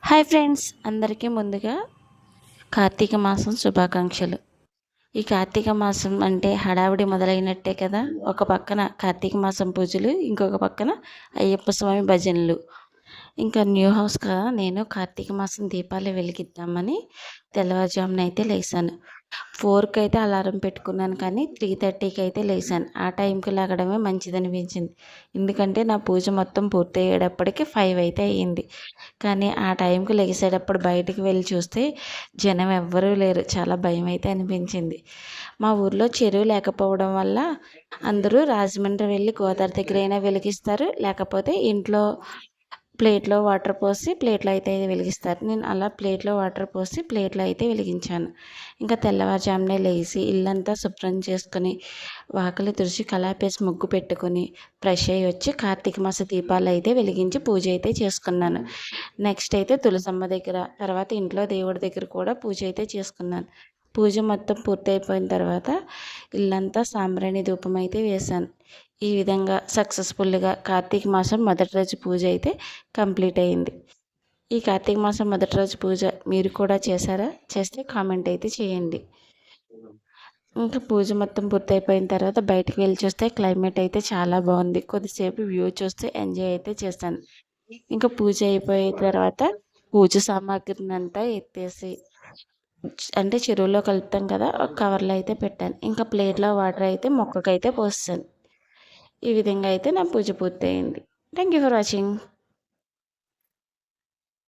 Hi friends అందరికీ ముందుగా కార్తీక మాసం శుభాకాంక్షలు. ఈ కార్తీక మాసం అంటే హడావిడి మొదలైనట్టే కదా. ఒక పక్కన కార్తీక మాసం పూజలు ఇంకొక పక్కన అయ్యప్ప స్వామి భజనలు. ఇంకా న్యూ హౌస్ కదా నేను కార్తీక మాసం దీపాలు వెలిగిద్దామని తెల్లవారుజామున అయితే లేచాను ఫోర్కి అయితే అలారం పెట్టుకున్నాను కానీ త్రీ థర్టీకి అయితే లేచాను ఆ టైంకి లాగడమే మంచిది అనిపించింది ఎందుకంటే నా పూజ మొత్తం పూర్తి అయ్యేటప్పటికి ఫైవ్ అయితే అయ్యింది. కానీ ఆ టైంకి లెగిసేటప్పుడు బయటికి వెళ్ళి చూస్తే జనం ఎవ్వరూ లేరు. చాలా భయం అయితే అనిపించింది. మా ఊర్లో చెరువు లేకపోవడం వల్ల అందరూ రాజమండ్రి వెళ్ళి గోదావరి దగ్గర అయినా వెలిగిస్తారు. లేకపోతే ఇంట్లో ప్లేట్లో వాటర్ పోసి ప్లేట్లో అయితే వెలిగిస్తారు. నేను అలా ప్లేట్లో వాటర్ పోసి ప్లేట్లో అయితే వెలిగించాను. ఇంకా తెల్లవారుజామునే లేచి ఇల్లంతా శుభ్రం చేసుకొని వాకలి తుడిచి కలాపేసి ముగ్గు పెట్టుకొని ఫ్రెష్ అయ్యి వచ్చి కార్తీక మాస దీపాలు అయితే వెలిగించి పూజ అయితే చేసుకున్నాను. నెక్స్ట్ అయితే తులసమ్మ దగ్గర తర్వాత ఇంట్లో దేవుడి దగ్గర కూడా పూజ అయితే చేసుకున్నాను. పూజ మొత్తం పూర్తయిపోయిన తర్వాత ఇల్లంతా సాంబ్రాణి ధూపం అయితే వేశాను. ఈ విధంగా సక్సెస్ఫుల్గా కార్తీక మాసం మొదటి రోజు పూజ అయితే కంప్లీట్ అయింది. ఈ కార్తీక మాసం మొదటి రోజు పూజ మీరు కూడా చేశారా? చేస్తే కామెంట్ అయితే చేయండి. ఇంకా పూజ మొత్తం పూర్తయిపోయిన తర్వాత బయటకు వెళ్ళి చూస్తే క్లైమేట్ అయితే చాలా బాగుంది. కొద్దిసేపు వ్యూ చూస్తే ఎంజాయ్ అయితే చేశాను. ఇంకా పూజ అయిపోయిన తర్వాత పూజ సామాగ్రిని అంతా ఎత్తేసి అంటే చెరువులో కలుపుతాం కదా ఒక కవర్లో అయితే పెట్టాను. ఇంకా ప్లేట్లో వాటర్ అయితే మొక్కకైతే పోస్తాను. ఈ విధంగా అయితే నా పూజ పూర్తయింది. Thank you for watching